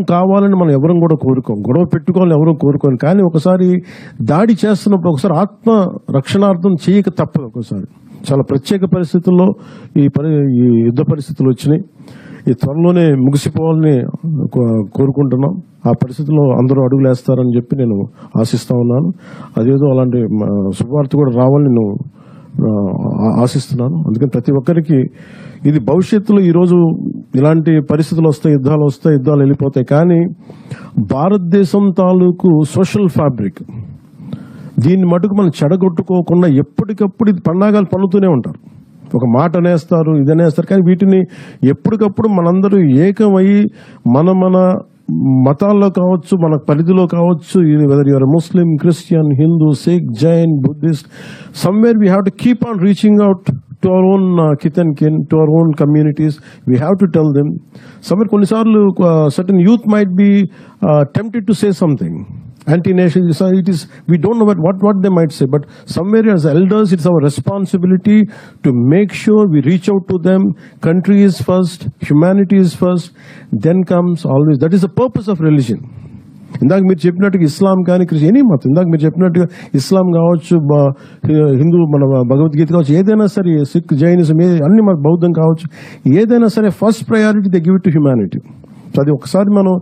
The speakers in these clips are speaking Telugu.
కావాలని మనం ఎవరం కూడా కోరుకోం. గొడవ పెట్టుకోవాలని ఎవరూ కోరుకోం. కానీ ఒకసారి దాడి చేస్తున్నప్పుడు ఒకసారి ఆత్మ రక్షణార్థం చేయక తప్పదు ఒకసారి. చాలా ప్రత్యేక పరిస్థితుల్లో ఈ పరి ఈ యుద్ధ పరిస్థితులు వచ్చినాయి. ఈ త్వరలోనే ముగిసిపోవాలని కో- కోరుకుంటున్నాం. ఆ పరిస్థితిలో అందరూ అడుగులేస్తారని చెప్పి నేను ఆశిస్తా ఉన్నాను. అదేదో అలాంటి శుభవార్త కూడా రావాలని నేను ఆశిస్తున్నాను. అందుకని ప్రతి ఒక్కరికి ఇది భవిష్యత్తులో ఈరోజు ఇలాంటి పరిస్థితులు వస్తాయి యుద్ధాలు వస్తాయి యుద్ధాలు వెళ్ళిపోతాయి. కానీ భారతదేశం తాలూకు సోషల్ ఫ్యాబ్రిక్ దీన్ని మటుకు మనం చెడగొట్టుకోకుండా ఎప్పటికప్పుడు ఇది పండాగాలు పన్నుతూనే ఉంటారు. ఒక మాట అనేస్తారు ఇది అనేస్తారు కానీ వీటిని ఎప్పటికప్పుడు మనందరూ ఏకమయ్యి మన మన మతాల్లో కావచ్చు మన పరిధిలో కావచ్చు whether your Muslim Christian Hindu Sikh Jain Buddhist somewhere we have to keep on reaching out to our own uh, kith and kin, to our own communities. We have to tell them. Some uh, certain youth might be uh, tempted to say something. Anti-nationalism, it is, we don't know what, what, what they might say, but somewhere as elders, it's our responsibility to make sure we reach out to them. Country is first, humanity is first, then comes always. That is the purpose of religion. ఇందాక మీరు చెప్పినట్టుగా ఇస్లాం కానీ క్రిస్టియన్ ఎనీ మతం. ఇందాక మీరు చెప్పినట్టుగా ఇస్లాం కావచ్చు హిందూ మన భగవద్గీత కావచ్చు ఏదైనా సరే సిక్ జైనిజం ఏ అన్ని మన బౌద్ధం కావచ్చు ఏదైనా సరే first priority the give to humanity. So అది ఒకసారి మనం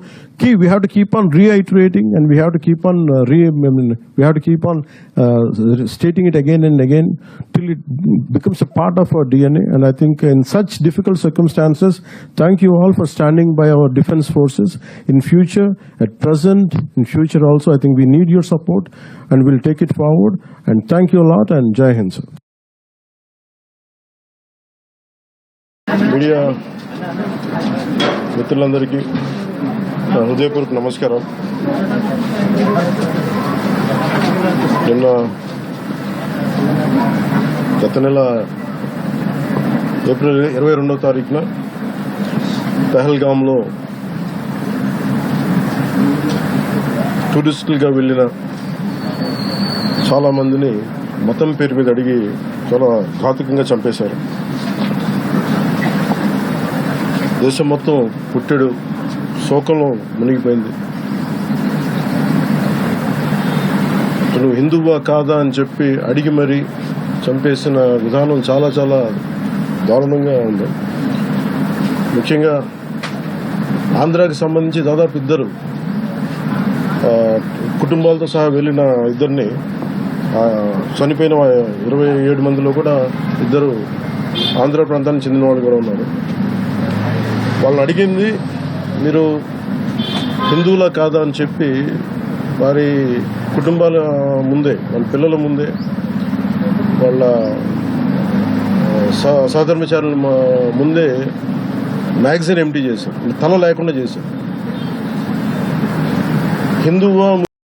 key we have to keep on reiterating and we have to keep on re we have to keep on stating it again and again till it becomes a part of our DNA and I think in such difficult circumstances thank you all for standing by our defence forces in future at present in future also I think we need your support and will take it forward and thank you lot and జై హింద్ సార్ మీడియా మిత్రులందరికీ నా హృదయపూర్వక నమస్కారం నిన్న గత నెల ఏప్రిల్ ఇరవై రెండవ తారీఖున పెహల్గాంలో టూరిస్టులుగా వెళ్ళిన చాలా మందిని మతం పేరు మీద అడిగి చాలా ఘాతుకంగా చంపేశారు. దేశం మొత్తం పుట్టెడు. శోకంలో మునిగిపోయింది. నువ్వు హిందువా కాదా అని చెప్పి అడిగి మరీ చంపేసిన విధానం చాలా చాలా దారుణంగా ఉంది. ముఖ్యంగా ఆంధ్రాకి సంబంధించి దాదాపు ఇద్దరు కుటుంబాలతో సహా వెళ్ళిన ఇద్దరిని చనిపోయిన ఇరవై ఏడు మందిలో కూడా ఇద్దరు ఆంధ్ర ప్రాంతానికి చెందిన వాళ్ళు కూడా ఉన్నారు. వాళ్ళని అడిగింది మీరు హిందువులా కాదా? అని చెప్పి వారి కుటుంబాల ముందే వాళ్ళ పిల్లల ముందే వాళ్ళ స- సహధర్మచారుల ముందే మ్యాగజైన్ ఎంటీ చేశారు. తల లేకుండా చేశారు. హిందువా